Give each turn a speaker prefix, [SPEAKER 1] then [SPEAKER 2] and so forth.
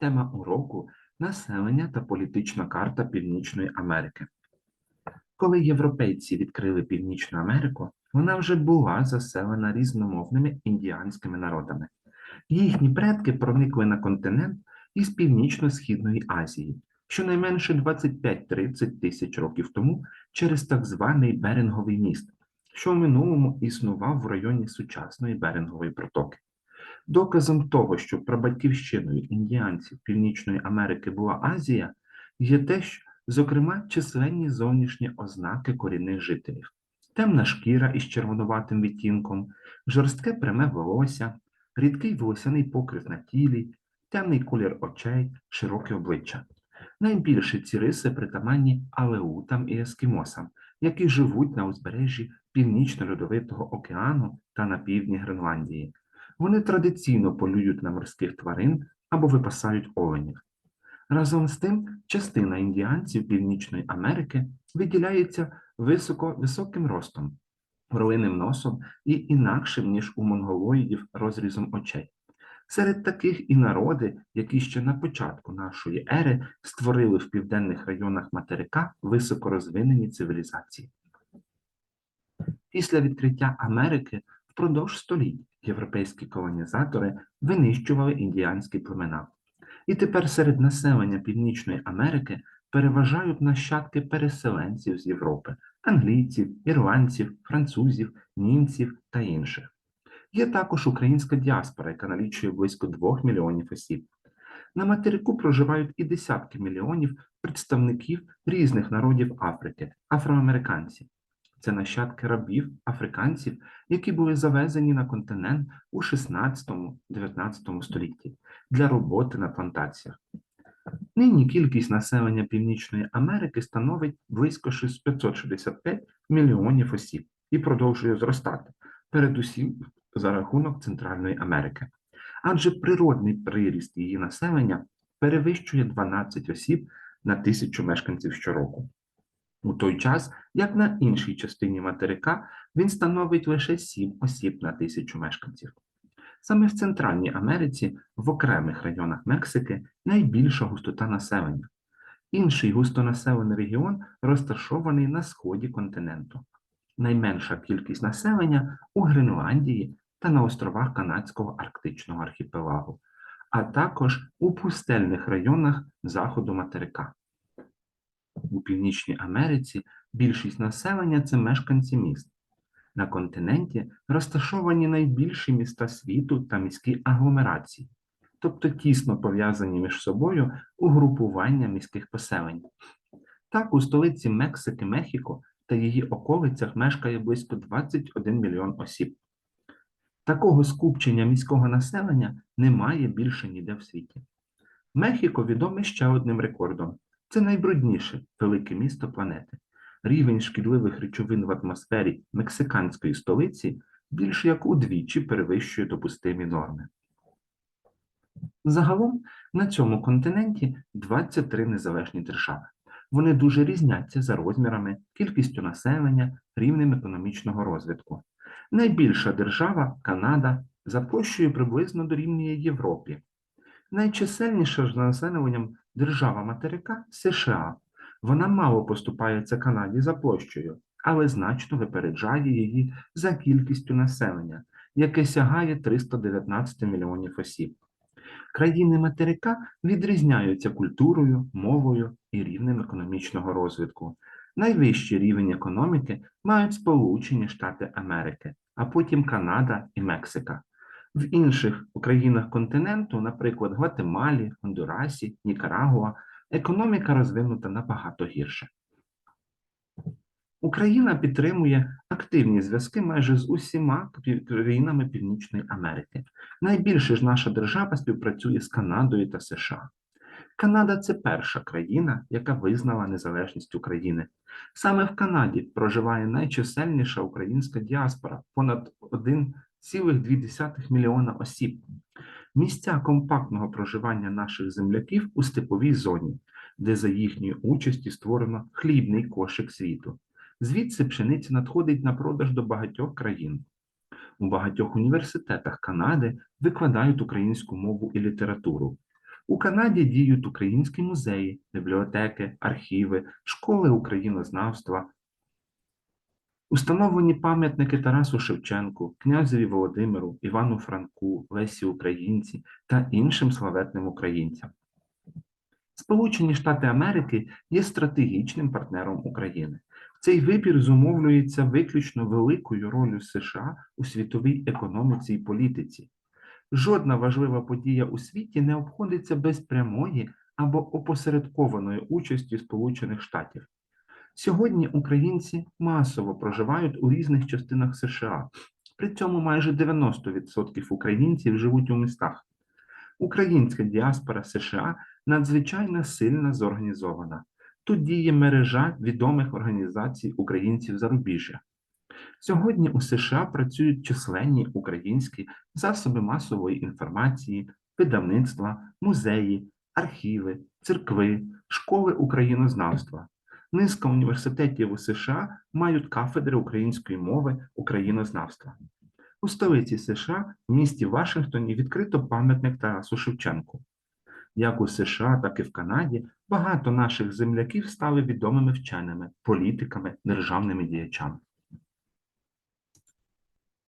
[SPEAKER 1] Тема уроку населення та політична карта Північної Америки. Коли європейці відкрили Північну Америку, вона вже була заселена різномовними індіанськими народами. Їхні предки проникли на континент із Північно-Східної Азії, щонайменше 25-30 тисяч років тому через так званий Беринговий міст, що в минулому існував в районі сучасної Берингової протоки. Доказом того, що прабатьківщиною індіанців Північної Америки була Азія, є те, що, зокрема, численні зовнішні ознаки корінних жителів: темна шкіра із червонуватим відтінком, жорстке пряме волосся, рідкий волосяний покрив на тілі, темний колір очей, широке обличчя. Найбільше ці риси притаманні алеутам і ескімосам, які живуть на узбережжі Північно-Льодовитого океану та на півдні Гренландії. Вони традиційно полюють на морських тварин або випасають оленів. Разом з тим, частина індіанців Північної Америки виділяється високо, високим ростом, роїним носом і інакшим, ніж у монголоїдів, розрізом очей. Серед таких і народи, які ще на початку нашої ери створили в південних районах материка високорозвинені цивілізації. Після відкриття Америки впродовж століть європейські колонізатори винищували індіанські племена. І тепер серед населення Північної Америки переважають нащадки переселенців з Європи, англійців, ірландців, французів, німців та інших. Є також українська діаспора, яка налічує близько 2 мільйонів осіб. На материку проживають і десятки мільйонів представників різних народів Африки, афроамериканців. Це нащадки рабів, африканців, які були завезені на континент у 16-19 столітті для роботи на плантаціях. Нині кількість населення Північної Америки становить близько 565 мільйонів осіб і продовжує зростати, передусім за рахунок Центральної Америки. Адже природний приріст її населення перевищує 12 осіб на тисячу мешканців щороку. У той час, як на іншій частині материка, він становить лише 7 осіб на тисячу мешканців. Саме в Центральній Америці, в окремих районах Мексики, найбільша густота населення. Інший густонаселений регіон розташований на сході континенту. Найменша кількість населення у Гренландії та на островах Канадського арктичного архіпелагу, а також у пустельних районах заходу материка. У Північній Америці більшість населення це мешканці міст. На континенті розташовані найбільші міста світу та міські агломерації, тобто тісно пов'язані між собою угрупування міських поселень. Так, у столиці Мексики Мехіко та її околицях мешкає близько 21 мільйон осіб. Такого скупчення міського населення немає більше ніде в світі. Мехіко відоме ще одним рекордом. Це найбрудніше велике місто планети. Рівень шкідливих речовин в атмосфері мексиканської столиці більш як удвічі перевищує допустимі норми. Загалом на цьому континенті 23 незалежні держави. Вони дуже різняться за розмірами, кількістю населення, рівнем економічного розвитку. Найбільша держава Канада за площею приблизно дорівнює Європі. Найчисельніша ж за населенням держава материка США. Вона мало поступається Канаді за площею, але значно випереджає її за кількістю населення, яке сягає 319 мільйонів осіб. Країни материка відрізняються культурою, мовою і рівнем економічного розвитку. Найвищий рівень економіки мають Сполучені Штати Америки, а потім Канада і Мексика. В інших країнах континенту, наприклад, Гватемалі, Гондурасі, Нікарагуа, економіка розвинута набагато гірше. Україна підтримує активні зв'язки майже з усіма країнами Північної Америки. Найбільше ж наша держава співпрацює з Канадою та США. Канада це перша країна, яка визнала незалежність України. Саме в Канаді проживає найчисельніша українська діаспора понад 1,2 мільйона осіб. Місця компактного проживання наших земляків у степовій зоні, де за їхньої участі створено хлібний кошик світу. Звідси пшениця надходить на продаж до багатьох країн. У багатьох університетах Канади викладають українську мову і літературу. У Канаді діють українські музеї, бібліотеки, архіви, школи українознавства, Установлені пам'ятники Тарасу Шевченку, князеві Володимиру, Івану Франку, Лесі Українці та іншим славетним українцям. Сполучені Штати Америки є стратегічним партнером України. Цей вибір зумовлюється виключно великою ролью США у світовій економіці і політиці. Жодна важлива подія у світі не обходиться без прямої або опосередкованої участі Сполучених Штатів. Сьогодні українці масово проживають у різних частинах США. При цьому майже 90% українців живуть у містах. Українська діаспора США надзвичайно сильно зорганізована. Тут діє мережа відомих організацій українців зарубіжжя. Сьогодні у США працюють численні українські засоби масової інформації, видавництва, музеї, архіви, церкви, школи українознавства. Низка університетів у США мають кафедри української мови українознавства. У столиці США, в місті Вашингтоні, відкрито пам'ятник Тарасу Шевченку. Як у США, так і в Канаді багато наших земляків стали відомими вченими, політиками, державними діячами.